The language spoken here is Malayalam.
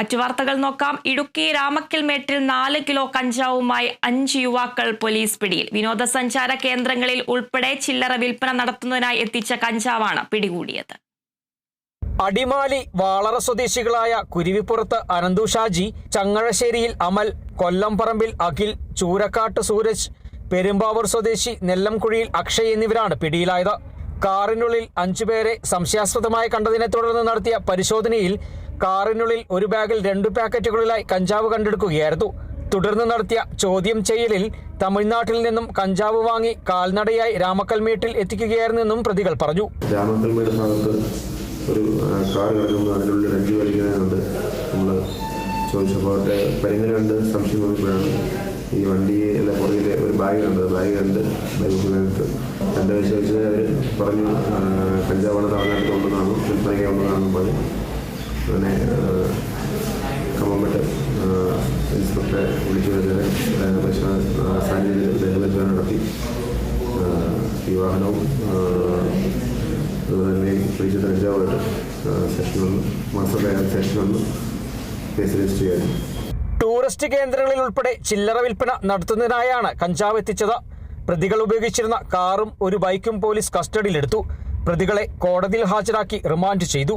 മറ്റു വാർത്തകൾ നോക്കാം. ഇടുക്കി രാമക്കൽമേട്ടിൽ നാല് കിലോ കഞ്ചാവുമായി അഞ്ച് യുവാക്കൾ പോലീസ് പിടിയിൽ. വിനോദസഞ്ചാര കേന്ദ്രങ്ങളിൽ ഉൾപ്പെടെ ചില്ലറ വിൽപ്പന നടത്തുന്നതിനായി എത്തിച്ച കഞ്ചാവാണ് പിടികൂടിയത്. അടിമാലി വാളറ സ്വദേശികളായ കുരുവിപ്പുറത്ത് അനന്തു ഷാജി ചങ്ങഴശ്ശേരിയിൽ അമൽ കൊല്ലംപറമ്പിൽ അഖിൽ ചൂരക്കാട്ട് സൂരജ് പെരുമ്പാവൂർ സ്വദേശി നെല്ലംകുഴിയിൽ അക്ഷയ് എന്നിവരാണ് പിടിയിലായത്. കാറിനുള്ളിൽ അഞ്ചുപേരെ സംശയാസ്പദമായി കണ്ടതിനെ തുടർന്ന് നടത്തിയ പരിശോധനയിൽ കാറിനുള്ളിൽ ഒരു ബാഗിൽ രണ്ടു പാക്കറ്റുകളിലായി കഞ്ചാവ് കണ്ടെടുക്കുകയായിരുന്നു. തുടർന്ന് നടത്തിയ ചോദ്യം ചെയ്യലിൽ തമിഴ്നാട്ടിൽ നിന്നും കഞ്ചാവ് വാങ്ങി കാൽനടയായി രാമക്കൽമേട്ടിൽ എത്തിക്കുകയായിരുന്നെന്നും പ്രതികൾ പറഞ്ഞു. രാമക്കൽമേട് ഭാഗത്ത് ഒരു കാർ കിടക്കുന്നു അതിനുള്ളിൽ അഞ്ച് വലിക്കുന്നതുകൊണ്ട് നമ്മൾ ചോദിച്ചപ്പോൾ അവരുടെ പരിങ്ങലുണ്ട് സംശയം വന്നപ്പോഴാണ് ഈ വണ്ടിയിലെ പുറകിലെ ഒരു ബാഗ് ഉണ്ട് ബാഗ് കണ്ട് ഉപയോഗിച്ച് എന്റെ ചോദിച്ചത് അവർ പറഞ്ഞു കഞ്ചാവാണ് തമിഴ്നാട്ടിൽ കൊണ്ടുവന്നാണ് വിൽപ്പനയ്ക്ക് കൊണ്ടുവന്നാണെന്ന് പറഞ്ഞു. അങ്ങനെ കമ്മമ്പട്ട് ഇൻസ്പെക്ടറെ വിളിച്ചു വരുന്നത് സാന്നിധ്യത്തിൽ ദേഹപരിശോധന നടത്തി. ഈ വാഹനവും അതുപോലെ തന്നെ പിടിച്ച കഞ്ചാവായിട്ട് സെഷൻ ഒന്ന് ഒന്ന് കേസ് രജിസ്റ്റർ ചെയ്യാനും ടൂറിസ്റ്റ് കേന്ദ്രങ്ങളിൽ ഉൾപ്പെടെ ചില്ലറ വിൽപ്പന നടത്തുന്നതിനായാണ് കഞ്ചാവ് എത്തിച്ചത്. പ്രതികൾ ഉപയോഗിച്ചിരുന്ന കാറും ഒരു ബൈക്കും പോലീസ് കസ്റ്റഡിയിലെടുത്തു. പ്രതികളെ കോടതിയിൽ ഹാജരാക്കി റിമാൻഡ് ചെയ്തു.